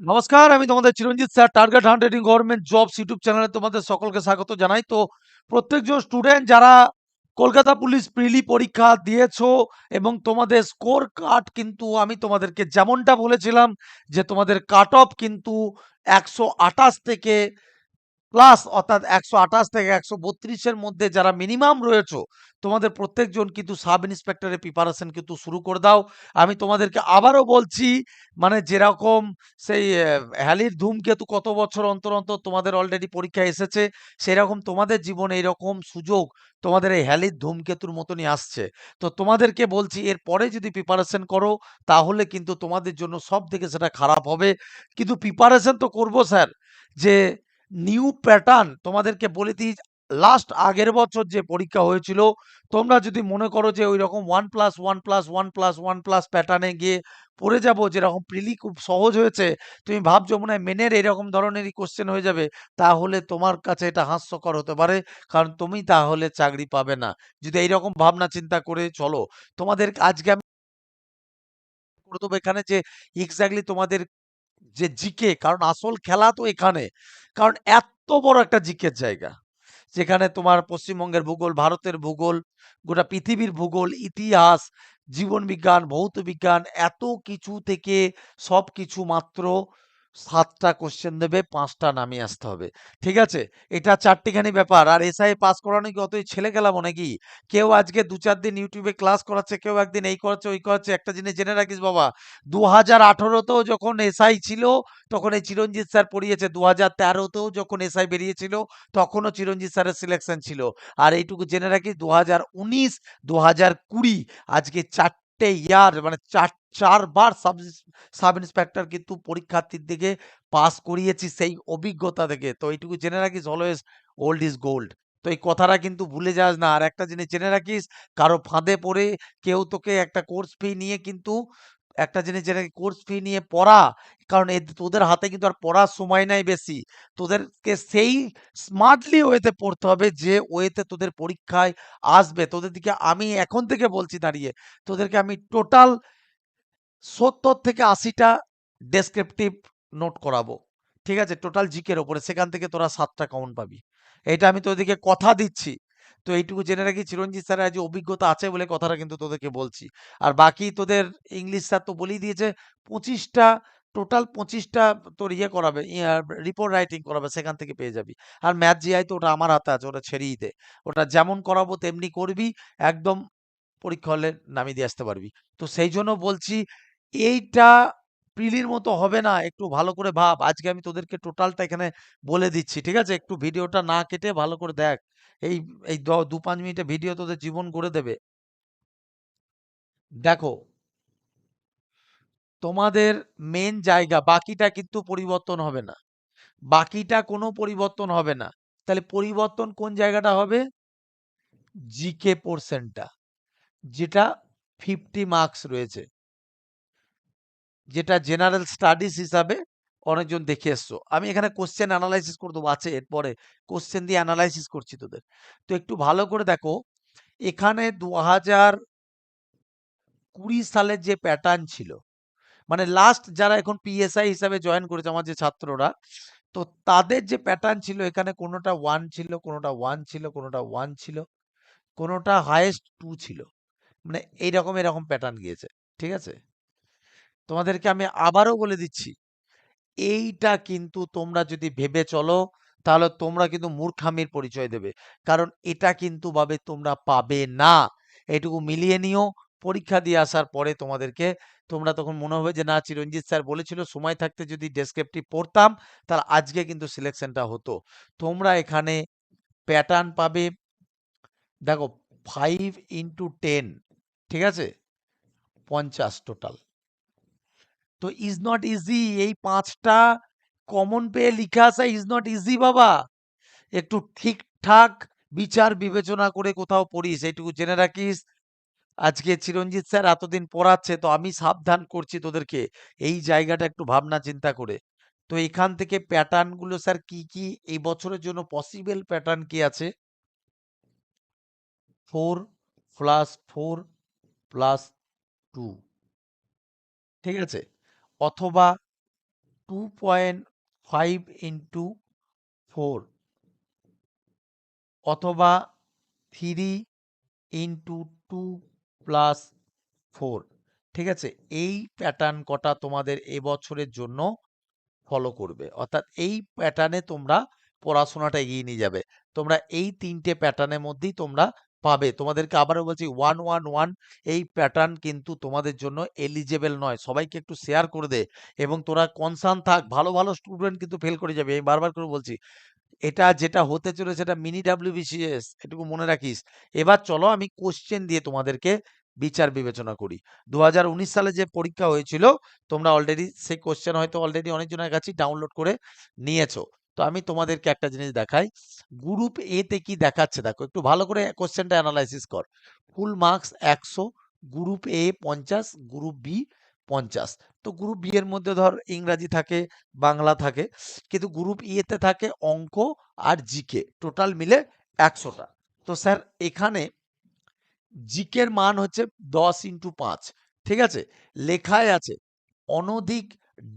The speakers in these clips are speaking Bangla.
নমস্কার, আমি তোমাদের Chiranjit sir target hundreding government jobs YouTube চ্যানেলে তোমাদের সকলকে স্বাগত জানাই। তো প্রত্যেকজন স্টুডেন্ট যারা কলকাতা পুলিশ প্রিলি পরীক্ষা দিয়েছ এবং তোমাদের স্কোর কার্ড কিন্তু আমি তোমাদেরকে যেমনটা বলেছিলাম যে তোমাদের কাট অফ কিন্তু একশো আঠাশ থেকে প্লাস অর্থাৎ একশো আঠাশ থেকে একশো বত্রিশের মধ্যে যারা মিনিমাম রয়েছো, তোমাদের প্রত্যেকজন কিন্তু সাব ইন্সপেক্টরের প্রিপারেশন কিন্তু শুরু করে দাও। আমি তোমাদেরকে আবারও বলছি মানে যেরকম সেই হ্যালির ধূমকেতু কত বছর অন্তর অন্তর তোমাদের অলরেডি পরীক্ষা এসেছে, সেরকম তোমাদের জীবনে এরকম সুযোগ তোমাদের এই হ্যালির ধূমকেতুর মতনই আসছে। তো তোমাদেরকে বলছি, এর পরে যদি প্রিপারেশন করো, তাহলে কিন্তু তোমাদের জন্য সব থেকে সেটা খারাপ হবে। কিন্তু প্রিপারেশন তো করব, স্যার, যে নিউ প্যাটার্ন তোমাদেরকে বলে দিই লাস্ট আগের বছর যে পরীক্ষা হয়েছিল, তোমরা যদি মনে করো যে ওই রকম one plus one plus one plus one plus প্যাটার্নে গিয়ে পড়ে যাব, যেরকম প্রিলি খুব সহজ হয়েছে, তুমি ভাবছ মনে হয় মেনের এরকম ধরনেরই কোশ্চেন হয়ে যাবে, তাহলে তোমার কাছে এটা হাস্যকর হতে পারে, কারণ তুমি তাহলে চাকরি পাবে না। যদি এইরকম ভাবনা চিন্তা করে চলো, তোমাদের আজকে আমি এখানে যে এক্স্যাক্টলি তোমাদের যে জিকে, কারণ আসল খেলা তো এখানে। কারণ এত বড় একটা জিকের জায়গা। যেখানে তোমার পশ্চিমবঙ্গের ভূগোল, ভারতের ভূগোল, গোটা পৃথিবীর ভূগোল, ইতিহাস, জীবন বিজ্ঞান, ভৌত বিজ্ঞান, এত কিছু থেকে সব কিছু মাত্র সাতটা কোশ্চেন দেবে, পাঁচটা নামিয়ে আসতে হবে। ঠিক আছে? এটা চারটিখানি ব্যাপার। আর এসআই পাস করানো কি অতই ছেলে গেলাম নাকি? কেউ আজকে দু চার দিন ইউটিউবে ক্লাস করাচ্ছে, কেউ একদিন এই করাচ্ছে, ওই করাচ্ছে, একটা জিনিস জেনে রাখিস বাবা। দু হাজার আঠারোতেও যখন এসআই ছিল, তখন এই চিরঞ্জিত স্যার পড়িয়েছে। দু হাজার তেরোতেও যখন এসআই বেরিয়েছিল, তখনও চিরঞ্জিত স্যারের সিলেকশন ছিল। আর এইটুকু জেনে রাখিস দু হাজার উনিশ দু হাজার কুড়ি, আজকে চারটে ইয়ার মানে চার চারবার সাব সাব ইন্সপেক্টর কিন্তু পরীক্ষার্থীর দিকে পাস করিয়েছি সেই অভিজ্ঞতা থেকে। তো এইটুকু জেনে রাখিস অলওয়েজ ওল্ড ইজ গোল্ড তো এই কথাটা কিন্তু ভুলে যাস না। আর একটা জিনিস জেনে রাখিস, কারও ফাঁদে পড়ে কেউ তোকে একটা কোর্স ফি নিয়ে কিন্তু, একটা জিনিস জেনে কোর্স ফি নিয়ে পড়া। কারণ তোদের হাতে কিন্তু আর পড়ার সময় নাই বেশি। তোদেরকে সেই স্মার্টলি ওয়েতে পড়তে হবে যে ওয়েতে তোদের পরীক্ষায় আসবে। তোদের দিকে আমি এখন থেকে বলছি দাঁড়িয়ে, তোদেরকে আমি টোটাল সত্তর থেকে আশিটা ডেসক্রিপটিভ নোট করাবো। ঠিক আছে? টোটাল জিকের ওপরে। সেখান থেকে তোরা সাতটা কাউন্ট পাবি। এটা আমি তোদেরকে কথা দিচ্ছি। তো এইটুকু জেনে রাখি, চিরঞ্জিত স্যারের আজ অভিজ্ঞতা আছে বলে কথাটা কিন্তু তোদেরকে বলছি। আর বাকি তোদের ইংলিশ স্যার তো বলেই দিয়েছে, পঁচিশটা টোটাল পঁচিশটা তোর ইয়ে করাবে রিপোর্ট রাইটিং করাবে, সেখান থেকে পেয়ে যাবি। আর ম্যাথ জিআই তো ওটা আমার হাতে আছে, ওটা ছেড়েই দে। ওটা যেমন করাবো তেমনি করবি, একদম পরীক্ষা হলে নামিয়ে দিয়ে আসতে পারবি। তো সেই জন্য বলছি এইটা প্রিলির মতো হবে না, একটু ভালো করে ভাব। আজকে আমি তোদেরকে টোটালটা এখানে বলে দিচ্ছি, ঠিক আছে? একটু ভিডিওটা না কেটে ভালো করে দেখ। এই এই দ- পাঁচ মিনিটে ভিডিও তোদের জীবন গড়ে দেবে। দেখো, তোমাদের মেন জায়গা, বাকিটা কিন্তু পরিবর্তন হবে না। বাকিটা কোনো পরিবর্তন হবে না। তাহলে পরিবর্তন কোন জায়গাটা হবে? জিকে পোর্শনটা যেটা ফিফটি মার্কস রয়েছে। যেটা জেনারেল স্টাডিজ হিসাবে অনেকজন দেখে এসছো। আমি এখানে কোশ্চেন অ্যানালাইসিস করে দেবো। আছে, এরপরে কোশ্চেন দিয়ে অ্যানালাইসিস করছি তোদের। তো একটু ভালো করে দেখো, এখানে দু হাজার কুড়ি সালের যে প্যাটার্ন ছিল মানে লাস্ট যারা এখন পিএসআই হিসাবে জয়েন করেছে আমার যে ছাত্ররা, তো তাদের যে প্যাটার্ন ছিল, এখানে কোনোটা ওয়ান ছিল, কোনোটা ওয়ান ছিল, কোনোটা ওয়ান ছিল, কোনোটা হায়েস্ট টু ছিল। মানে এইরকম এরকম প্যাটার্ন গিয়েছে। ঠিক আছে? তোমাদেরকে আমি আবারও বলে দিচ্ছি, এইটা কিন্তু তোমরা যদি ভেবে চলো, তাহলে তোমরা কিন্তু মূর্খামির পরিচয় দেবে। কারণ এটা কিন্তু ভাবে তোমরা পাবে না। এটুকু মিলিয়ে নিও, পরীক্ষা দিয়ে আসার পরে তোমাদেরকে, তোমরা তখন মনে হবে যে, না, চিরঞ্জিত স্যার বলেছিল সময় থাকতে যদি ডেসক্রিপটিভ পড়তাম, তাহলে আজকে কিন্তু সিলেকশনটা হতো। তোমরা এখানে প্যাটার্ন পাবে, দেখো ফাইভ ইন্টু টেন ঠিক আছে? পঞ্চাশ টোটাল তো ইজ নট ইজি এই পাঁচটা কমন পেয়ে লিখে আসা ইজ নট ইজি বাবা। একটু ঠিকঠাক বিচার বিবেচনা করে কোথাও পড়িস, এইটুকু জেনে রাখিস। আজকে চিরঞ্জিত স্যার এতদিন পড়াচ্ছে, তো আমি সাবধান করছি তোদেরকে, এই জায়গাটা একটু ভাবনা চিন্তা করে। তো এখান থেকে প্যাটার্নগুলো স্যার কি কি, এই বছরের জন্য পসিবল প্যাটার্ন কি আছে? Four plus four plus two ঠিক আছে? অথবা two point five into four অথবা three into two plus four ঠিক আছে? এই প্যাটার্ন কটা তোমাদের এবছরের জন্য ফলো করবে। অর্থাৎ এই প্যাটার্নে তোমরা পড়াশোনাটা এগিয়ে নিয়ে যাবে। তোমরা এই তিনটে প্যাটার্নের মধ্যেই তোমরা পাবে। তোমাদেরকে আবারও বলছি ওয়ান ওয়ান ওয়ান এই প্যাটার্ন কিন্তু তোমাদের জন্য এলিজেবেল নয়। সবাইকে একটু শেয়ার করে দে এবং তোরা কনসার্ন থাক, ভালো ভালো স্টুডেন্ট কিন্তু ফেল করে যাবে। আমি বারবার করে বলছি, এটা যেটা হতে চলেছে সেটা মিনি ডাব্লিউবিসিএস এটুকু মনে রাখিস। এবার চলো আমি কোশ্চেন দিয়ে তোমাদেরকে বিচার বিবেচনা করি। দু হাজার উনিশ সালে যে পরীক্ষা হয়েছিল, তোমরা অলরেডি সেই কোশ্চেন হয়তো অলরেডি অনেকজনের কাছে ডাউনলোড করে নিয়েছো। তো আমি তোমাদেরকে একটা জিনিস দেখাই। গ্রুপ এ তে কি দেখাচ্ছে? দেখো, একটু ভালো করে কোশ্চেনটা অ্যানালাইসিস কর। ফুল মার্কস একশো গ্রুপ এ পঞ্চাশ গ্রুপ বি পঞ্চাশ। তো গ্রুপ বি এর মধ্যে ধর ইংরাজি থাকে, বাংলা থাকে, কিন্তু গ্রুপ ই তে থাকে অঙ্ক আর জিকে টোটাল মিলে একশোটা। তো স্যার, এখানে জিকের মান হচ্ছে দশ ইন্টু পাঁচ। ঠিক আছে? লেখায় আছে, অনধিক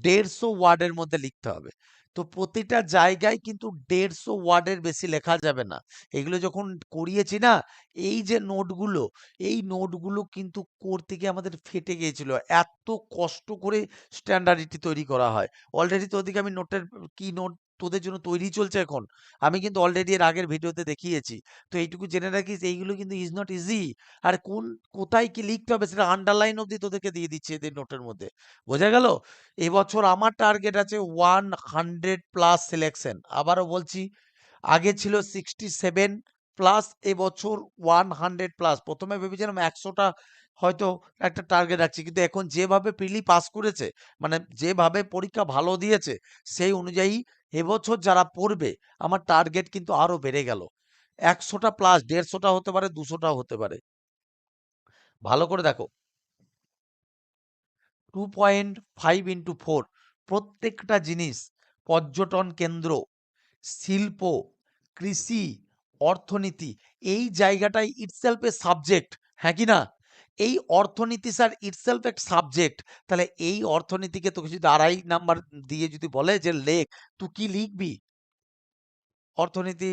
দেড়শো ওয়ার্ডের মধ্যে লিখতে হবে। তো প্রতিটা জায়গায় কিন্তু দেড়শো ওয়ার্ডের বেশি লেখা যাবে না। এগুলো যখন করিয়েছি না, এই যে নোটগুলো, এই নোটগুলো কিন্তু করতে গিয়ে আমাদের ফেটে গিয়েছিল। এত কষ্ট করে স্ট্যান্ডার্ডিটি তৈরি করা হয়। অলরেডি তো ওদিকে আমি নোটের, কি নোট তোদের জন্য তৈরি চলছে এখন। আমি কিন্তু অলরেডি এর আগের ভিডিওতে দেখিয়েছি। তো এইটুকু জেনে রাখিস, এইগুলো কিন্তু ইজ নট ইজি আর কোন, কোথায় কি লিখতে হবে সেটা আন্ডারলাইন অবধি তোদেরকে দিয়ে দিচ্ছে এদের নোটের মধ্যে। বোঝা গেল? এবছর আমার টার্গেট আছে ওয়ান হান্ড্রেড প্লাস সিলেকশন আবারও বলছি, আগে ছিল সিক্সটি সেভেন প্লাস এবছর ওয়ান হান্ড্রেড প্লাস প্রথমে ভেবেছিলাম একশোটা হয়তো একটা টার্গেট রাখছি, কিন্তু এখন যেভাবে প্রিলি পাস করেছে মানে যেভাবে পরীক্ষা ভালো দিয়েছে, সেই অনুযায়ী এবছর যারা পড়বে, আমার টার্গেট কিন্তু আরও বেড়ে গেল। একশোটা প্লাস দেড়শোটা হতে পারে, দুশোটাও হতে পারে। ভালো করে দেখো। Two point five into four প্রত্যেকটা জিনিস, পর্যটন কেন্দ্র, শিল্প, কৃষি, অর্থনীতি, এই জায়গাটাই ইটসেলফ এ সাবজেক্ট হ্যাঁ কি না? এই অর্থনীতি স্যার ইটসেলফ এক সাবজেক্ট তাহলে এই অর্থনীতিকে তোকে যদি আড়াই নাম্বার দিয়ে যদি বলে যে, লেখ, তুই কি লিখবি? অর্থনীতি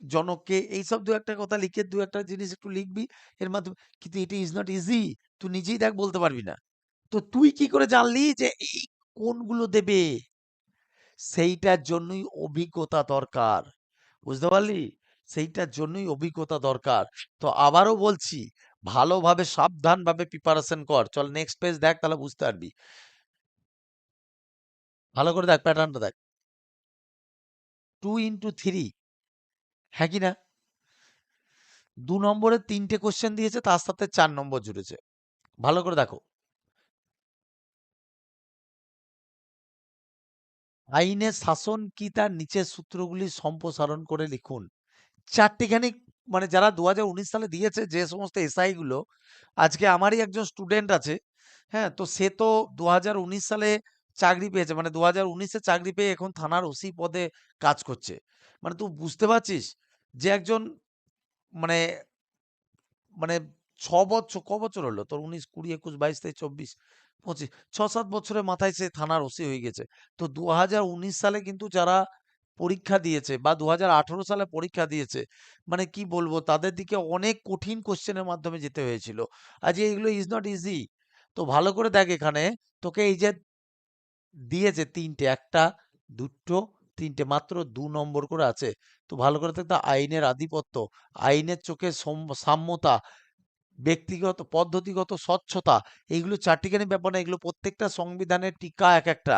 জনককে এইসব দু একটা কথা লিখে দু একটা জিনিস একটু লিখবি। এর মাধ্যমে, কিন্তু এটা ইজ নট ইজি তুই নিজেই দেখ, বলতে পারবি না। তো তুই কি করে জানলি যে, এই কোনগুলো দেবে? সেইটার জন্যই অভিজ্ঞতা দরকার। বুঝতে পারলি? সেইটার জন্যই অভিজ্ঞতা দরকার। তো আবারও বলছি ভালোভাবে সাবধানভাবে প্রিপারেশন কর। চল নেক্সট পেজ দেখ, তাহলে বুঝতে পারবি। ভালো করে দেখ প্যাটার্নটা দেখ। টু ইন্টু থ্রি হ্যাঁ কি না? দু নম্বরে তিনটে কোশ্চেন দিয়েছে, তার সাথে চার নম্বর জুড়েছে। ভালো করে দেখো। আইনের শাসন কি তার নিচের সূত্রগুলি সম্প্রসারণ করে লিখুন। চারটিখানি মানে যারা দু হাজার উনিশ সালে দিয়েছে যে সমস্ত এসআই গুলো, আজকে আমারই একজন স্টুডেন্ট আছে হ্যাঁ? তো সে তো দু হাজার উনিশ সালে চাকরি পেয়েছে মানে দু হাজার চাকরি পেয়ে এখন থানার ওসি পদে কাজ করছে। মানে তুই বুঝতে পারছিস যে একজন মানে মানে ছ বছর, ক বছর হলো? তোর উনিশ, কুড়ি, একুশ, বাইশ, তেইশ, চব্বিশ, পঁচিশ, ছ, সাত বছরের মাথায় সে থানার ওসি হয়ে গেছে। তো দু হাজার উনিশ সালে কিন্তু যারা পরীক্ষা দিয়েছে বা দু হাজার আঠারো সালে পরীক্ষা দিয়েছে। মানে কি বলব? তাদের দিকে অনেক কঠিন কোশ্চেনের মাধ্যমে যেতে হয়েছিল। আজ এগুলো ইজ নট ইজি তো ভালো করে দেখ এখানে। তোকে এই যে দিয়েছে তিনটে, একটা, দুটো, তিনটে, মাত্র দু নম্বর করে আছে। তো ভালো করে দেখতে আইনের আধিপত্য, আইনের চোখে সাম্যতা, ব্যক্তিগত, পদ্ধতিগত স্বচ্ছতা, এইগুলো চারটিখানি ব্যাপার না, এগুলো প্রত্যেকটা সংবিধানের টিকা এক একটা।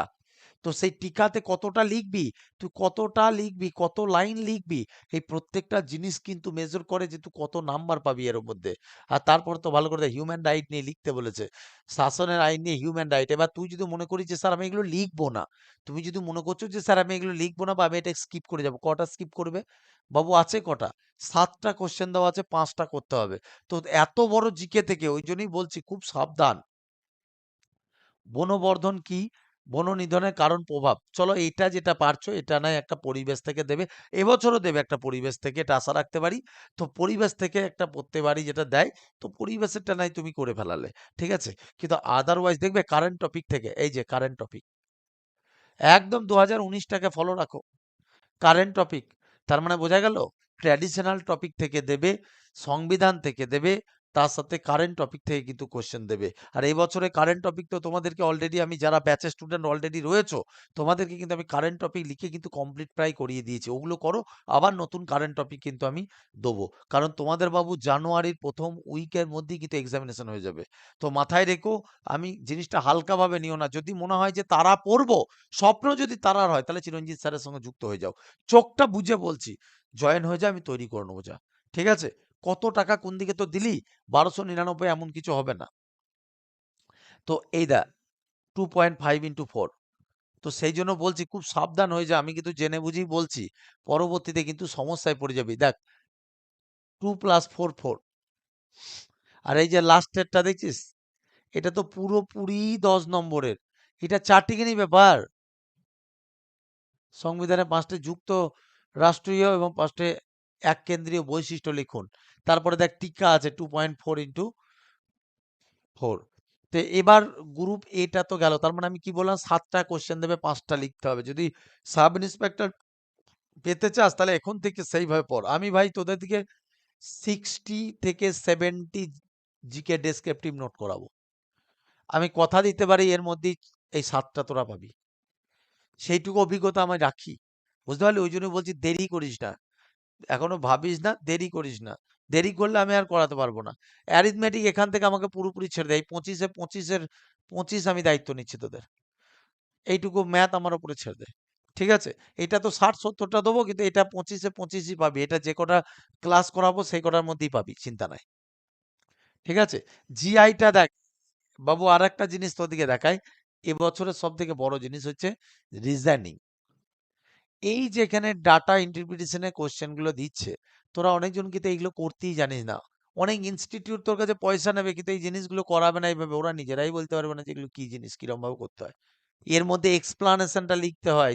তো সেই টিকাতে কতটা লিখবি? তুই কতটা লিখবি? কত লাইন লিখবি? এই প্রত্যেকটা জিনিস কিন্তু মেজর করে যে তুই কত নাম্বার পাবি এর মধ্যে। আর তারপর তো ভালো করে হিউম্যান রাইট নিয়ে লিখতে বলেছে। শাসনের আইন নিয়ে হিউম্যান রাইট এবার তুই যদি মনে করিস যে, স্যার, আমি এগুলো লিখব না। তুমি যদি মনে করছ যে, স্যার, আমি এগুলো লিখব না বা আমি এটা স্কিপ করে যাব। কটা স্কিপ করবে? বাবু, আছে কটা? সাতটা কোশ্চেন দেওয়া আছে, পাঁচটা করতে হবে। তো এত বড় জিকে থেকে, ওই জন্যই বলছি খুব সাবধান। বনবর্ধন কি? বননিধনের কারণ প্রভাব। চলো এটা যেটা পারছ, এটা নয়, একটা পরিবেশ থেকে দেবে। এবছরও দেবে একটা পরিবেশ থেকে, এটা আশা রাখতে পারি। তো পরিবেশ থেকে একটা পড়তে পারি যেটা দেয়, তো পরিবেশেরটা নাই তুমি করে ফেলালে, ঠিক আছে? কিন্তু আদারওয়াইজ দেখবে কারেন্ট টপিক থেকে, এই যে কারেন্ট টপিক একদম দু হাজার উনিশটাকে ফলো রাখো। কারেন্ট টপিক তার মানে বোঝা গেল? ট্র্যাডিশনাল টপিক থেকে দেবে, সংবিধান থেকে দেবে তার সাথে কারেন্ট টপিক থেকে কিন্তু কোশ্চেন দেবে। আর এই বছরে কারেন্ট টপিক তো তোমাদেরকে অলরেডি আমি যারা ব্যাচের স্টুডেন্ট অলরেডি রয়েছো, তোমাদেরকে কিন্তু আমি কারেন্ট টপিক লিখে কিন্তু কমপ্লিট প্রায় করিয়ে দিয়েছি। ওগুলো করো, আবার নতুন কারেন্ট টপিক কিন্তু আমি দেবো। কারণ তোমাদের বাবু জানুয়ারির প্রথম উইকের মধ্যেই কিন্তু এক্সামিনেশন হয়ে যাবে। তো মাথায় রেখো, আমি জিনিসটা হালকাভাবে নিও না। যদি মনে হয় যে তারা পড়ব, স্বপ্ন যদি তারার হয়, তাহলে চিরঞ্জিত স্যারের সঙ্গে যুক্ত হয়ে যাও। চোখটা বুঝে বলছি, জয়েন হয়ে যা, আমি তৈরি করে নেব যা। ঠিক আছে? কত টাকা কোন দিকে তো দিলি? বারোশো নিরানব্বই এমন কিছু হবে না। তো এই দা two point five into four তো সেই জন্য বলছি খুব সাবধান হয়ে যা। আমি কিন্তু জেনে বুঝেই বলছি, পরবর্তীতে কিন্তু সমস্যায় পড়ে যাবি। দেখ টু প্লাস ফোর ফোর আর এই যে লাস্টেরটা দেখছিস? এটা তো পুরোপুরি দশ নম্বরের। এটা চারটিখানি ব্যাপার। সংবিধানে পাঁচটি যুক্ত রাষ্ট্রীয় এবং পাঁচটি এক কেন্দ্রীয় বৈশিষ্ট্য লিখুন। তারপরে দেখ টিকা আছে two point four into four তো এবার গ্রুপ এটা তো গেল, তার মানে আমি কি বললাম? সাতটা কোশ্চেন দেবে, পাঁচটা লিখতে হবে। যদি সাব ইন্সপেক্টর পেতে চাস, তাহলে এখন থেকে সেইভাবে পড়। আমি ভাই তোদের দিকে সিক্সটি থেকে সেভেন্টি জিকে ডেসক্রিপটিভ নোট করাবো। আমি কথা দিতে পারি, এর মধ্যেই এই সাতটা তোরা পাবি। সেইটুকু অভিজ্ঞতা আমি রাখি। বুঝতে পারলি? ওই জন্য বলছি দেরি করিস না। এখনও ভাবিস না, দেরি করিস না। দেরি করলে আমি আর করাতে পারব না। অ্যারিথমেটিক এখান থেকে আমাকে পুরোপুরি ছেড়ে দেয় পঁচিশে, পঁচিশের, পঁচিশ আমি দায়িত্ব নিচ্ছি তোদের। এইটুকু ম্যাথ আমার উপরে ছেড়ে দে। ঠিক আছে? এটা তো ষাট, সত্তরটা দেবো, কিন্তু এটা পঁচিশে, পঁচিশই পাবি। এটা যে কটা ক্লাস করাবো, সেই কটার মধ্যেই পাবি, চিন্তা নাই। ঠিক আছে? জিআইটা দেখ। বাবু আর একটা জিনিস তোদিকে দেখায় এবছরের সব থেকে বড় জিনিস হচ্ছে রিজনিং এই যেখানে ডাটা ইন্টারপ্রিটেশনের কোশ্চেনগুলো দিচ্ছে, তোরা অনেকজন কিন্তু এইগুলো করতেই জানিস না। অনেক ইনস্টিটিউট তোর কাছে পয়সা নেবে কিন্তু এই জিনিসগুলো করাবে না এইভাবে, ওরা নিজেরাই বলতে পারবে না যে এগুলো কি জিনিস কিরম ভাবে করতে হয়। এর মধ্যে এক্সপ্লানেশনটা লিখতে হয়।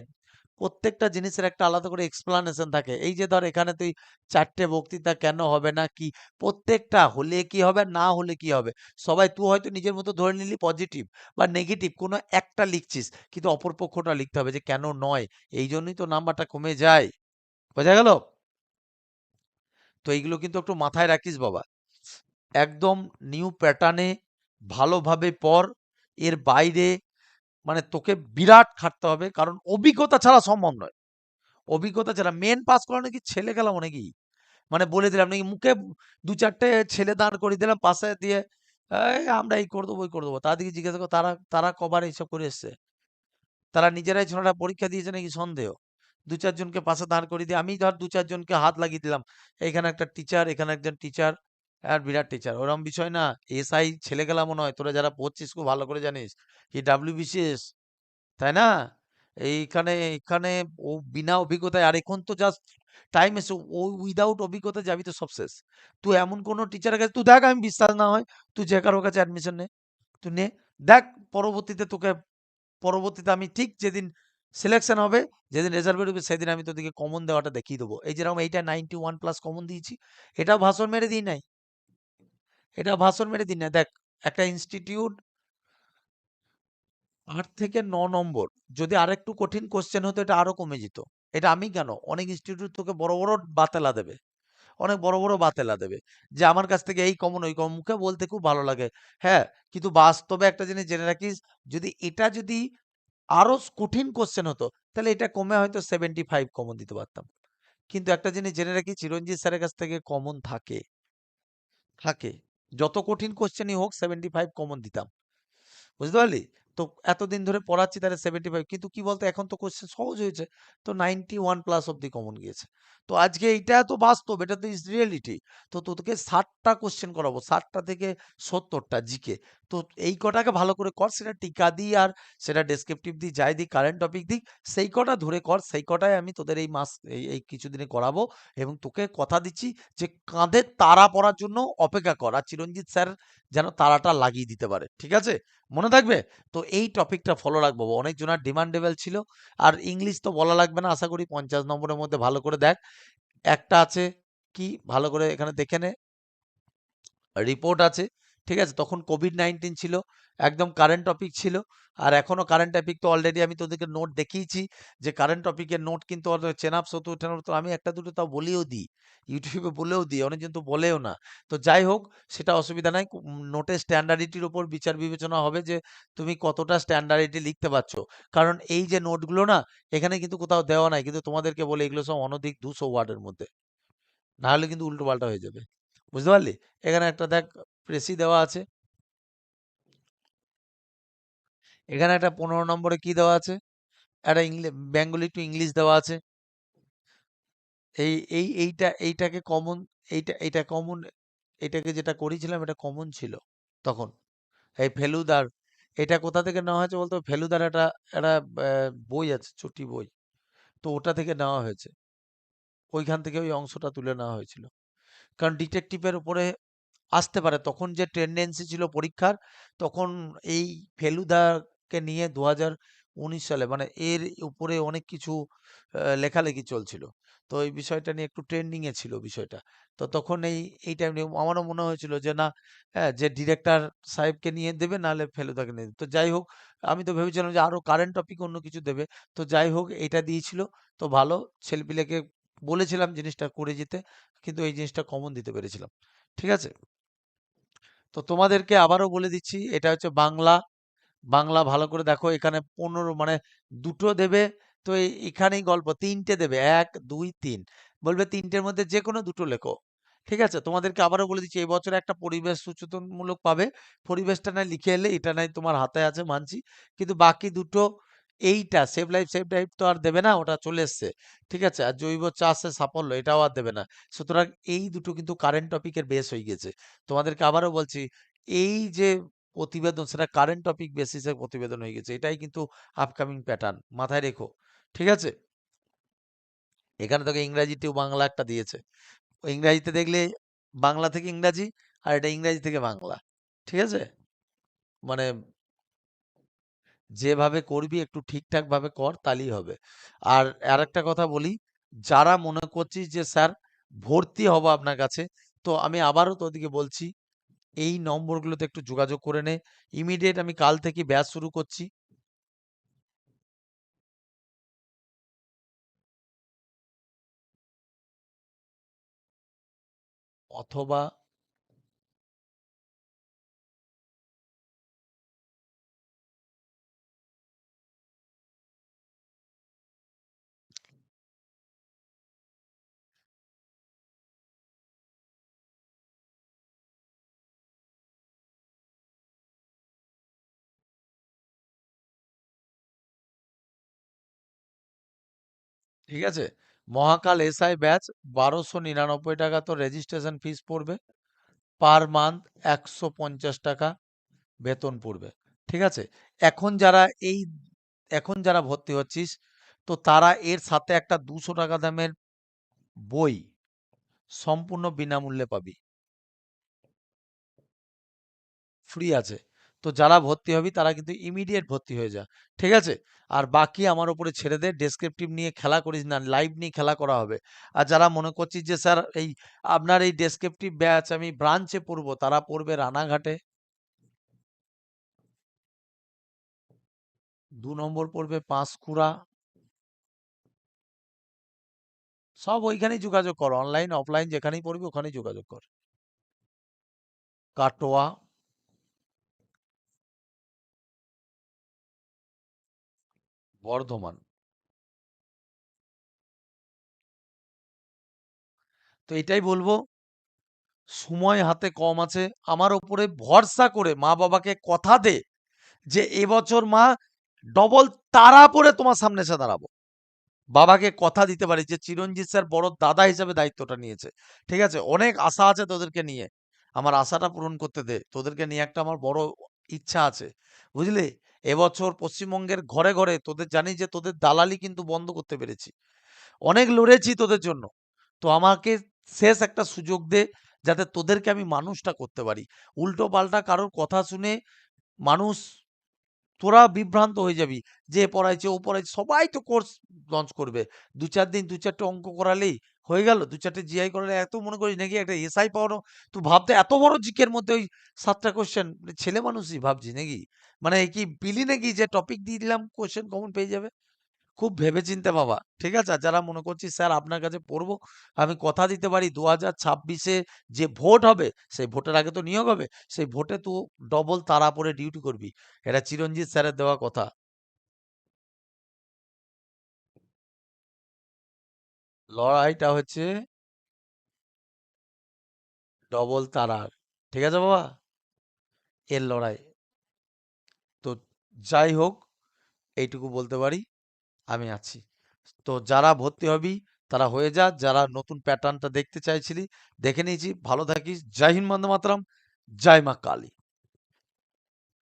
প্রত্যেকটা জিনিসের একটা আলাদা করে এক্সপ্লানেশন থাকে। এই যে ধর এখানে তুই চারটে বক্তৃতা কেন হবে না, কি? প্রত্যেকটা হলে কি হবে, না হলে কি হবে? সবাই, তুই হয়তো নিজের মতো ধরে নিলি পজিটিভ বা নেগেটিভ কোনো একটা লিখছিস, কিন্তু অপরপক্ষটা লিখতে হবে যে কেন নয়? এই জন্যই তো নাম্বারটা কমে যায়। বোঝা গেল? তো এইগুলো কিন্তু একটু মাথায় রাখিস বাবা। একদম নিউ প্যাটার্নে ভালোভাবে পর এর বাইরে মানে তোকে বিরাট খাটতে হবে। কারণ অভিজ্ঞতা ছাড়া সম্ভব নয়। অভিজ্ঞতা ছাড়া মেন পাস করানো কি ছেলে গেলাম অনেকেই। মানে বলে দিলাম, নাকি মুখে দু চারটে ছেলে দাঁড় করিয়ে দিলাম পাশে দিয়ে আমরা এই করে দেবো, ওই করে দেবো। তাদেরকে জিজ্ঞাসা করো, তারা তারা কবার এইসব করে এসছে? তারা নিজেরাই ছোটটা পরীক্ষা দিয়েছে নাকি সন্দেহ? দু চারজনকে পাশে দাঁড় করিয়ে দিয়ে, আমি ধর দু চারজনকে হাত লাগিয়ে দিলাম। এখানে একটা টিচার এখানে একজন টিচার আর বিরাট টিচার ওরম বিষয় না, এসআই ছেলে গেলা মনে হয় তোরা যারা পড়ছিস খুব ভালো করে জানিস। কি ডাব্লিউবিসিএস তাই না? এইখানে এখানে ও বিনা অভিজ্ঞতায়, আর এখন তো জাস্ট টাইম এসে ও উইদাউট অভিজ্ঞতা যাবি তো সব শেষ। তুই এমন কোনো টিচারের কাছে, তুই দেখ আমি বিশ্বাস না হয়, তুই যে কারোর কাছে অ্যাডমিশন নে, তুই নে। দেখ পরবর্তীতে তোকে, পরবর্তীতে আমি ঠিক যেদিন সিলেকশন হবে, যেদিন রেজাল্ট বেরোবে সেদিন আমি তোদেরকে কমন দেওয়াটা দেখিয়ে দেবো। এই যেরকম এইটা নাইনটি ওয়ান প্লাস কমন দিয়েছি, এটাও ভাষণ মেরে দিই নাই। এটা ভাষণ মেরে দিন না। দেখ, একটা ইনস্টিটিউট আট থেকে ন নম্বর, যদি আরেকটু কঠিন কোশ্চেন হতো, এটা আরও কমে যেত। এটা আমি কেন? অনেক ইনস্টিটিউট তোকে বড় বড় বাতেলা দেবে। অনেক বড় বড় বাতেলা দেবে। যে আমার কাছ থেকে এই কমন ওই কমন মুখে বলতে খুব ভালো লাগে। হ্যাঁ কিন্তু বাস্তবে একটা জিনিস জেনে রাখিস, যদি এটা যদি আরও কঠিন কোশ্চেন হতো, তাহলে এটা কমে হয়তো সেভেন্টি ফাইভ কমন দিতে পারতাম। কিন্তু একটা জিনিস জেনে রাখি চিরঞ্জিত স্যারের কাছ থেকে কমন থাকে। থাকে। যত কঠিন কোশ্চেনই হোক সেভেন্টি ফাইভ কমন দিতাম। বুঝতে পারলি? তো এতদিন ধরে পড়াচ্ছি তাহলে সেভেন্টি ফাইভ কিন্তু কি বলতো এখন তো কোশ্চেন সহজ হয়েছে। তো নাইনটি ওয়ান প্লাস অব্দি কমন গিয়েছে। তো আজকে এইটা তো বাস্তব, এটা তো ইজ রিয়েলিটি তো তোকে ষাটটা কোশ্চেন করাবো, ষাটটা থেকে সত্তরটা জিকে। তো এই কটাকে ভালো করে কর, সেটা টিকা দিই আর সেটা ডেসক্রিপটিভ দিই, যাই দিই কারেন্ট টপিক দিই সেই কটা ধরে কর, সেই কটাই আমি তোদের এই মাস এই কিছুদিনে করাবো এবং তোকে কথা দিচ্ছি যে কাঁধে তারা পড়ার জন্য অপেক্ষা কর। আর চিরঞ্জিত স্যার যেন তারাটা লাগিয়ে দিতে পারে। ঠিক আছে? মনে থাকবে? তো এই টপিকটা ফলো রাখব। অনেক জনের ডিমান্ডেবল ছিল। আর ইংলিশ তো বলা লাগবে না, আশা করি পঞ্চাশ নম্বরের মধ্যে ভালো করে দেখ। একটা আছে কি? ভালো করে এখানে দেখে নে। রিপোর্ট আছে। ঠিক আছে? তখন কোভিড নাইন্টিন ছিল, একদম কারেন্ট টপিক ছিল, আর এখনও কারেন্ট টপিক তো অলরেডি আমি তোদেরকে নোট দেখিয়েছি যে কারেন্ট টপিকের নোট কিন্তু চেনাপ সত্তর টেনাপ তো আমি একটা দুটো তাও বলেও দিই ইউটিউবে বলেও দিই অনেকজন তো বলেও না। তো যাই হোক, সেটা অসুবিধা নাই। নোটের স্ট্যান্ডার্ডিটির ওপর বিচার বিবেচনা হবে যে তুমি কতটা স্ট্যান্ডার্ডিটি লিখতে পারছ। কারণ এই যে নোটগুলো না, এখানে কিন্তু কোথাও দেওয়া নাই। কিন্তু তোমাদেরকে বলে এগুলো সব অনধিক দুশো ওয়ার্ডের মধ্যে। না হলে কিন্তু উল্টো পাল্টা হয়ে যাবে। বুঝতে পারলি? এখানে একটা দেখ প্রেসি দেওয়া আছে। এখানে একটা পনেরো নম্বরে কি দেওয়া আছে? একটা বেঙ্গলি টু ইংলিশ দেওয়া আছে। এই এই, এইটা, এইটাকে কমন এইটা এইটা কমন এটাকে যেটা করেছিলাম এটা কমন ছিল তখন। এই ফেলুদার, এটা কোথা থেকে নেওয়া হয়েছে বলতো? ফেলুদার একটা একটা বই আছে ছুটি বই। তো ওটা থেকে নেওয়া হয়েছে। ওইখান থেকে ওই অংশটা তুলে নেওয়া হয়েছিল। কারণ ডিটেকটিভের উপরে আসতে পারে। তখন যে টেন্ডেন্সি ছিল পরীক্ষার, তখন এই ফেলুদাকে নিয়ে দু উনিশ সালে মানে এর উপরে অনেক কিছু লেখালেখি চলছিল। তো এই বিষয়টা নিয়ে একটু ট্রেন্ডিংয়ে ছিল বিষয়টা। তো তখন এই এই টাইম নিয়ে আমারও মনে হয়েছিল যে না হ্যাঁ যে ডিরেক্টর সাহেবকে নিয়ে দেবে, নাহলে ফেলুদাকে নিয়ে তো যাই হোক, আমি তো ভেবেছিলাম যে আরও কারেন্ট টপিক অন্য কিছু দেবে। তো যাই হোক, এটা দিয়েছিল। তো ভালো, ছেলেপিলেকে বলেছিলাম জিনিসটা করে যেতে, কিন্তু এই জিনিসটা কমন দিতে পেরেছিলাম। ঠিক আছে? তো তোমাদেরকে আবারও বলে দিচ্ছি, এটা হচ্ছে বাংলা। বাংলা ভালো করে দেখো, এখানে পনেরো মানে দুটো দেবে, তো এখানেই গল্প, তিনটে দেবে, এক, দুই, তিন। বলবে তিনটের মধ্যে যে কোনো দুটো লেখো, ঠিক আছে? তোমাদেরকে আবারও বলে দিচ্ছি, এই বছর একটা পরিবেশ সচেতনমূলক পাবে। পরিবেশটা নাই, লিখে এলে এটা নাই তোমার হাতে আছে, মানছি। কিন্তু বাকি দুটো এইটা সেভ লাইফ সেভ লাইফ তো আর দেবে না, ওটা চলে এসছে। ঠিক আছে? আর জৈব চাষে সাফল্য এটাও আর দেবে না। সুতরাং এই দুটো কিন্তু কারেন্ট টপিকের বেস হয়ে গেছে। তোমাদেরকে আবারও বলছি, এই যে প্রতিবেদন, সেটা কারেন্ট টপিক বেসিসে প্রতিবেদন হয়ে গেছে। এটাই কিন্তু আপকামিং প্যাটার্ন মাথায় রেখো। ঠিক আছে? এখানে তোকে ইংরাজি টু বাংলা একটা দিয়েছে। ইংরাজিতে দেখলে বাংলা থেকে ইংরাজি, আর এটা ইংরাজি থেকে বাংলা। ঠিক আছে? মানে যেভাবে করবি একটু ঠিকঠাক ভাবে কর তাহলেই হবে। আর আরেকটা কথা বলি, যারা মনে করছিস যে, স্যার, ভর্তি হব আপনার কাছে। তো আমি আবারও তোদেরকে বলছি, এই নম্বরগুলোতে একটু যোগাযোগ করে নে। ইমিডিয়েট আমি কাল থেকে ব্যাচ শুরু করছি। অথবা ঠিক আছে? মহাকাল এসআই ব্যাচ বারোশো নিরানব্বই টাকা তো রেজিস্ট্রেশন ফিস পড়বে। পার মান্থ একশো পঞ্চাশ টাকা বেতন পড়বে। ঠিক আছে? এখন যারা এই, এখন যারা ভর্তি হচ্ছিস, তো তারা এর সাথে একটা দুশো টাকা দামের বই সম্পূর্ণ বিনামূল্যে পাবি। ফ্রি আছে। তো যারা ভর্তি হবি, তারা কিন্তু ইমিডিয়েট ভর্তি হয়ে যা। ঠিক আছে? আর বাকি আমার উপরে ছেড়ে দে ডেসক্রিপটিভ নিয়ে খেলা করিস না লাইভ নিয়ে খেলা করা হবে। আর যারা মনে করছিস যে, স্যার, এই আপনার এই ডেসক্রিপটিভ ব্যাচ আমি ব্রাঞ্চে পড়ব, তারা পড়বে রানাঘাটে। দু নম্বর পড়বে পাঁশকুড়া। সব ওইখানেই যোগাযোগ কর অনলাইন অফলাইন যেখানেই পড়বি, ওখানেই যোগাযোগ কর। কাটোয়া। বর্ধমান। তো এটাই বলব, সময় হাতে কম আছে। আমার ওপরে ভরসা করে মা বাবাকে কথা দে যে এবছর মা ডবল তারা পরে তোমার সামনে এসে দাঁড়াবো। বাবাকে কথা দিতে পারি যে, চিরঞ্জিত স্যার বড় দাদা হিসেবে দায়িত্বটা নিয়েছে। ঠিক আছে? অনেক আশা আছে তোদেরকে নিয়ে। আমার আশাটা পূরণ করতে দে। তোদেরকে নিয়ে একটা আমার বড় ইচ্ছা আছে। বুঝলি? এবছর পশ্চিমবঙ্গের ঘরে ঘরে তোদের জানি যে তোদের দালালি কিন্তু বন্ধ করতে পেরেছি। অনেক লড়েছি তোদের জন্য। তো আমাকে শেষ একটা সুযোগ দে যাতে তোদেরকে আমি মানুষটা করতে পারি। উল্টো পাল্টা কারোর কথা শুনে মানুষ তোরা বিভ্রান্ত হয়ে যাবি। যে পড়াইছে, ও পড়াইছে, সবাই তো কোর্স লঞ্চ করবে। দু চার দিন, দু চারটে অঙ্ক করালেই হয়ে গেল। দু চারটে জিআই করালে এত মনে করিস নাকি একটা এসআই পাওয়ানো। তুই ভাবতে এত বড় জিকের মধ্যে ওই সাতটা কোশ্চেন ছেলে মানুষই ভাবছি নাকি? মানে কি পিলি নাকি যে টপিক দিয়ে দিলাম কোশ্চেন কমন পেয়ে যাবে? খুব ভেবে ভেবেচিন্তে বাবা, ঠিক আছে? যারা মনে করছি, স্যার, আপনার কাছে পড়ব, আমি কথা দিতে পারি দু হাজার ছাব্বিশে যে ভোট হবে, সেই ভোটের আগে তো নিয়োগ হবে, সেই ভোটে তুই ডবল তারা পরে ডিউটি করবি। এটা চিরঞ্জিত স্যারের দেওয়া কথা। লড়াইটা হচ্ছে ডবল তারার, ঠিক আছে বাবা? এর লড়াই। তো যাই হোক, এইটুকু বলতে পারি, আমি আছি। তো যারা ভর্তি হবি, তারা হয়ে যা, যারা নতুন প্যাটার্নটা দেখতে চাইছিলি, দেখে নিয়েছি, ভালো থাকিস, জয় হিন্দ বন্দে মাতরম, জয় মা কালী।